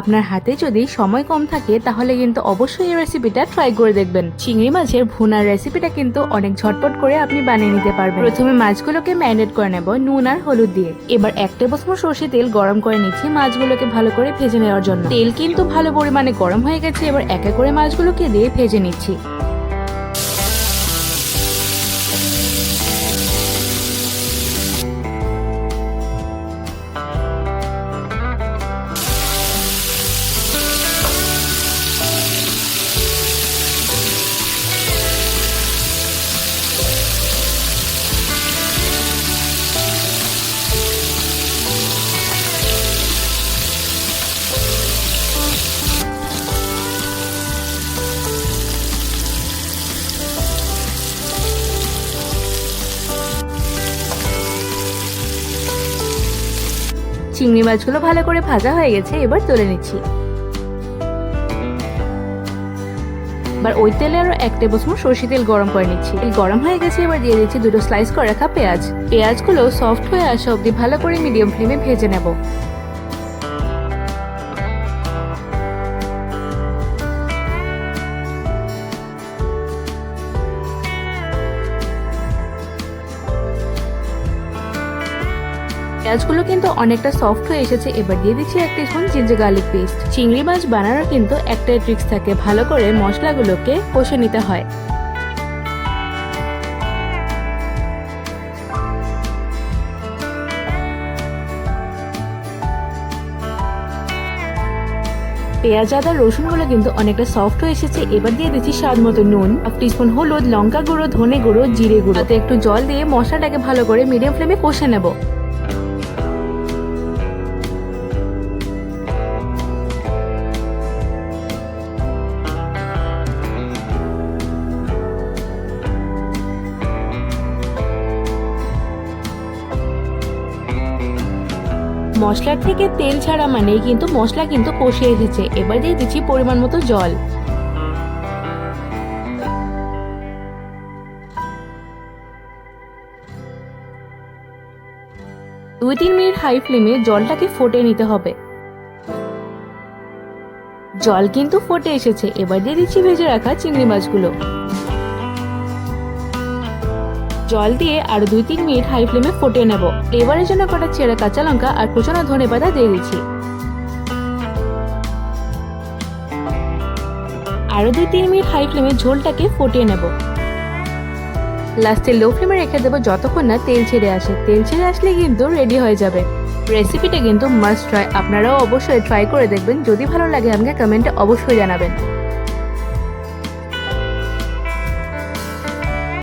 আপনার হাতে যদি সময় কম থাকে, তাহলে কিন্তু অবশ্যই এই রেসিপিটা ট্রাই করে দেখবেন। চিংড়ি মাছের ভুনার রেসিপিটা কিন্তু অনেক ঝটপট করে আপনি বানিয়ে নিতে পারবেন। প্রথমে মাছগুলোকে ম্যারিনেট করে নেব নুন আর হলুদ দিয়ে। এবার এক টেবিল স্পুন সর্ষে তেল গরম করে নিচ্ছি মাছগুলোকে ভালো করে ভেজে নেওয়ার জন্য। তেল কিন্তু ভালো পরিমাণে গরম হয়ে গেছে, এবার একে করে মাছগুলোকে দিয়ে ভেজে নিচ্ছি। চিংড়ি মাছগুলো ভালো করে ভাজা হয়ে গেছে, এবার তুলে নিচ্ছি। এবার ওই তেলে আরও এক টেবিল স্পুন সর্ষে তেল গরম করে নিচ্ছি। তেল গরম হয়ে গেছে, এবার দিয়ে দিচ্ছি দুটো স্লাইস করে রাখা পেঁয়াজ। পেঁয়াজগুলো সফট হয়ে আসা অবধি ভালো করে মিডিয়াম ফ্লেমে ভেজে নেব। পেঁয়াজগুলো কিন্তু অনেকটা সফট হয়ে এসেছে। এবার দিয়ে দিচ্ছি এক স্পুন জিঞ্জার গার্লিক পেস্ট চিংড়ি মাছ বানানোর কিন্তু একটাই ট্রিক্স থাকে। ভালো করে মশলাগুলোকে কষে নিতে হয়। পেঁয়াজ, আদা, রসুনগুলো কিন্তু অনেকটা সফট হয়ে এসেছে। এবার দিয়ে দিচ্ছি স্বাদ মতো নুন। হাফ টিস্পুন হলুদ, লঙ্কা গুঁড়ো, ধনে গুঁড়ো, জিরে গুঁড়ো। একটু জল দিয়ে মশলাটাকে ভালো করে মিডিয়াম ফ্লেমে কষে নেব। মশলার থেকে তেল ছাড়া মানেই কিন্তু মশলা কিন্তু কষে এসেছে এবার দিয়ে দিচ্ছি পরিমাণ মতো জল। দুই তিন মিনিট হাই ফ্লেমে জলটাকে ফুটে নিতে হবে। জল কিন্তু ফোটে এসেছে। এবার দিয়ে দিচ্ছি ভেজে রাখা চিংড়ি মাছগুলো। জল দিয়ে আরও দুই তিন মিনিট হাই ফ্লেমে ফুটিয়ে নেব। ফ্লেভারের জন্য কটা চেরা কাঁচা লঙ্কা আর কুচানো ধনে পাতা দিয়ে দিচ্ছি। আরও দুই তিন মিনিট হাই ফ্লেমে ঝোলটাকে ফুটিয়ে নেব। লাস্টে লো ফ্লেমে রেখে দেবো যতক্ষণ না তেল ছেড়ে আসে। তেল ছেড়ে আসলে কিন্তু রেডি হয়ে যাবে। রেসিপিটা কিন্তু মাস্ট ট্রাই আপনারাও অবশ্যই ট্রাই করে দেখবেন। যদি ভালো লাগে আমাকে কমেন্টে অবশ্যই জানাবেন।